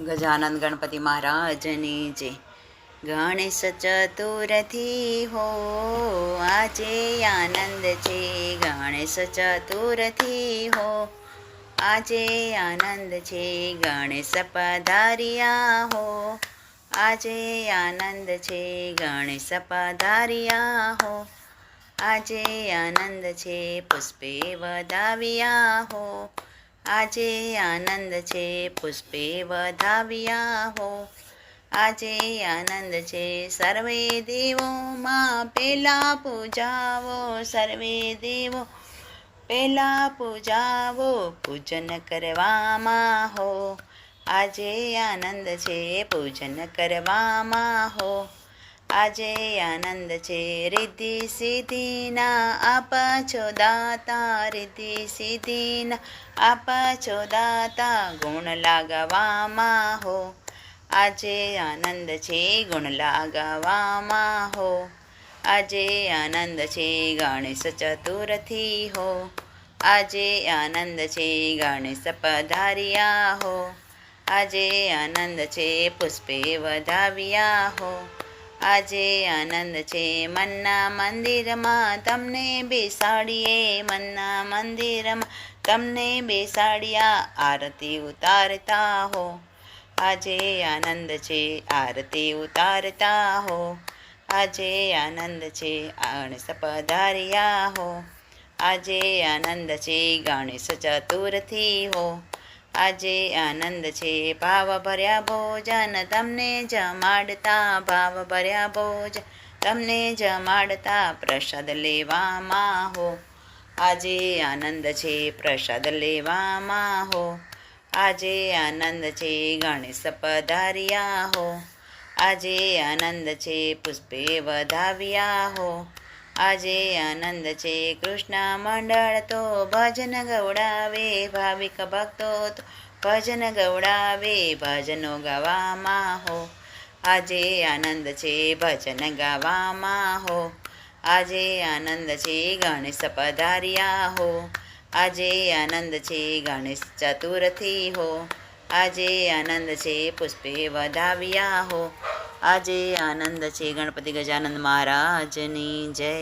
ગજાનંદ ગણપતિ મહારાજની જે ગણેશ ચતુરથી હો, આજે આનંદ છે. ગણેશ ચતુરથી હો, આજે આનંદ છે. ગણેશ પધાર્યા હો, આજે આનંદ છે. ગણેશ પધાર્યા હો, આજે આનંદ છે. પુષ્પે વધાવ્યા હો આજે આનંદ છે, પુષ્પે વધાવ્યા હો. આજે આનંદ છે, સર્વે દેવોમાં પેલા પૂજાવો, સર્વે દેવો પેલા પૂજાવો, પૂજન કરવામાં હો. આજે આનંદ છે, પૂજન કરવામાં હો. આજે આનંદ છે. રિદ્ધિ સિદ્ધિના આપ છો દાતા. રિદ્ધિ સિદ્ધિના આપ છો દાતા. ગુણ લાગવામાં હો. આજે આનંદ છે. ગુણ લાગવામાં હો. આજે આનંદ છે. ગણેશ ચતુર્થી હો. આજે આનંદ છે. ગણેશ પધાર્યા હો. આજે આનંદ છે. પુષ્પે વધાવ્યા હો. આજે આનંદ છે. મનના મંદિરમાં તમને બેસાડીએ. મનના મંદિરમાં તમને બેસાડ્યા. આરતી ઉતારતા હો. આજે આનંદ છે. આરતી ઉતારતા હો. આજે આનંદ છે. ગણેશ પધાર્યા હો. આજે આનંદ છે. ગણેશ ચતુર્થી હો. આજે આનંદ છે. ભાવ ભર્યા ભોજન તમને જમાડતા ભાવ ભર્યા ભોજન તમને જમાડતા પ્રસાદ લેવામાં હો. આજે આનંદ છે, પ્રસાદ લેવામાં હો. આજે આનંદ છે, ગણેશ પધાર્યા હો. આજે આનંદ છે, પુષ્પે વધાવ્યા હો. આજે આનંદ છે. કૃષ્ણ મંડળ તો ભજન ગૌડાવે, ભાવિક ભક્તો તો ભજન ગૌડાવે, ભજનો ગાવામાં હો. આજે આનંદ છે, ભજન ગાવામાં હો. આજે આનંદ છે, ગણેશ પધાર્યા હો. આજે આનંદ છે, ગણેશ ચતુર્થી હો. આજે આનંદ છે, પુષ્પે વધાવ્યા હો. આજે આનંદ છે ગણપતિ ગજાનંદ મહારાજની જય.